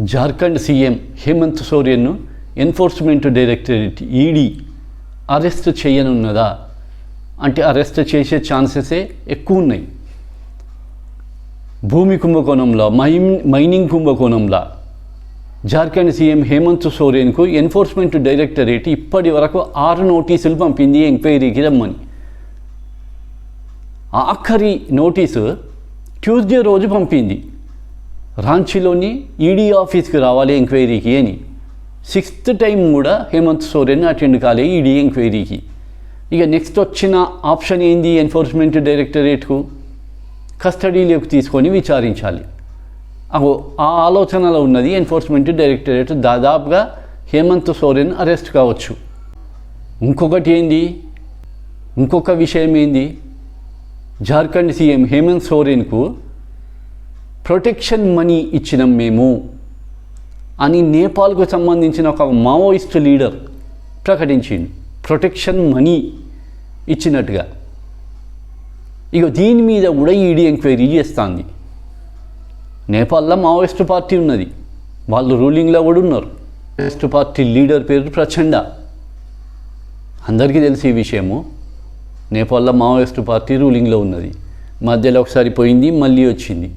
Jharkhand CM Hemant సోరెన్ను enforcement directorate ED arrest చేయనున్నదా? అంటే అరెస్ట్ చేసే ఛాన్సెసే ఎక్కువ ఉన్నాయి భూమి కుంభకోణంలో మైన్ మైనింగ్ కుంభకోణంలో జార్ఖండ్ సీఎం హేమంత్ సోరెన్కు ఎన్ఫోర్స్మెంట్ డైరెక్టరేట్ ఇప్పటి వరకు ఆరు నోటీసులు పంపింది ఎంక్వైరీకి రమ్మని. ఆఖరి నోటీసు ట్యూస్డే రోజు పంపింది. రాంచీలోని ఈడీ ఆఫీస్కి రావాలి ఎంక్వైరీకి అని. సిక్స్త్ టైం కూడా హేమంత్ సోరెన్ అటెండ్ కాలే ఈడీ ఎంక్వైరీకి ఇక నెక్స్ట్ వచ్చిన ఆప్షన్ ఏంది? ఎన్ఫోర్స్మెంట్ డైరెక్టరేట్కు కస్టడీలోకి తీసుకొని విచారించాలి. అగో ఆ ఆలోచనలో ఉన్నది ఎన్ఫోర్స్మెంట్ డైరెక్టరేట్ దాదాపుగా హేమంత్ సోరెన్ అరెస్ట్ కావచ్చు. ఇంకొకటి ఏంది? ఇంకొక విషయం ఏంది? జార్ఖండ్ సీఎం హేమంత్ సోరెన్కు ప్రొటెక్షన్ మనీ ఇచ్చినాం మేము అని నేపాల్కు సంబంధించిన ఒక మావోయిస్ట్ లీడర్ ప్రకటించింది ప్రొటెక్షన్ మనీ ఇచ్చినట్టుగా. ఇక దీని మీద కూడా ఈడీ ఎంక్వైరీ చేస్తుంది. నేపాల్లో మావోయిస్ట్ పార్టీ ఉన్నది. వాళ్ళు రూలింగ్లో కూడా ఉన్నారు. మావోయిస్ట్ పార్టీ లీడర్ పేరు ప్రచండ. అందరికీ తెలిసి ఈ విషయము. నేపాల్లో మావోయిస్ట్ పార్టీ రూలింగ్లో ఉన్నది. మధ్యలో ఒకసారి పోయింది మళ్ళీ వచ్చింది.